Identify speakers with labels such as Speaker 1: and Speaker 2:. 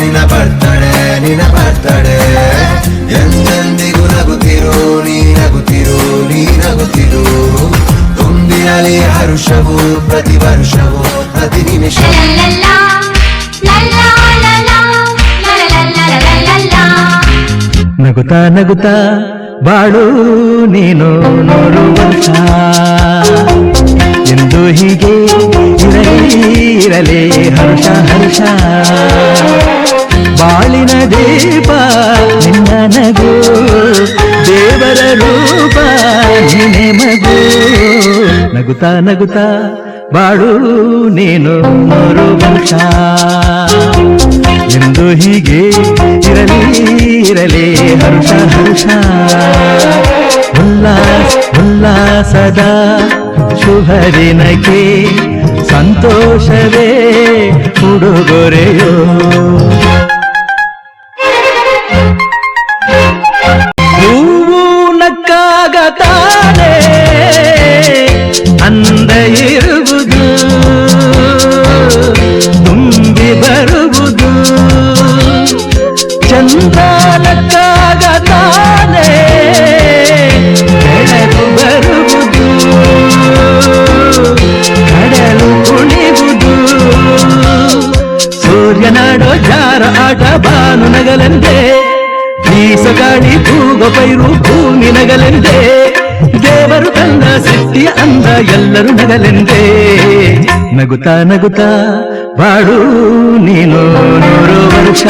Speaker 1: ನಿನ್ನ ಬರ್ತಡೆ ನಿನ್ನ ಬರ್ತಡೆ ಎಂದೆಂದಿಗೂ ನಗುತ್ತಿರು, ನೀ ನಗುತ್ತಿರು ನೀ ನಗುತ್ತಿರು. ತುಂಬಿರಲಿ ಹರುಷವು, ಪ್ರತಿ ವರ್ಷವು, ಪ್ರತಿ ನಿಮಿಷ
Speaker 2: ನಗುತ್ತಾ ನಗುತ್ತಾ, ಬಾಳು ನೀನು ನೋಡುವಂತ ಹೀಗೆ ಇರಲಿ ಇರಲಿ, ಹರ್ಷ ಹರ್ಷ. ಬಾಳಿನ ದೀಪ ನಿನ್ನ ನಗು, ದೇವರ ರೂಪ ನಿನೆ ಮಗು. ನಗುತ್ತಾ ನಗುತ್ತಾ, ಬಾಳು ನೀನು ನೂರು ವರ್ಷ ಎಂದು ಹೀಗೆ ಇರಲಿ ಇರಲಿ, ಹರ್ಷ ಹರ್ಷ. ಉಲ್ಲಾಸ, ಉಲ್ಲಾಸದ ಶುಭ ದಿನಕ್ಕೆ ಸಂತೋಷವೇ ಉಡುಗೊರೆಯೋ ಹೂವು ನಕ್ಕಾಗ ತಾನೇ ಅಂದ ಇರುವುದು ತುಂಬಿ ಬರುವುದು ಚಂದ ಸೂರ್ಯನಾಡೋ ಜಾರ ಆಟ ಬಾನು ನಗಲೆಂದೇ ಬೀಸಗಾಳಿ ತೂಗ ಪೈರು ಭೂಮಿ ನಗಲೆಂದೇ ದೇವರು ತಂದ ಸೃಷ್ಟಿಯ ಅಂದ ಎಲ್ಲರೂ ನಗಲೆಂದೇ ನಗುತ್ತಾ ನಗುತ್ತಾ ಬಾಳು ನೀನು ನೂರು ವರ್ಷ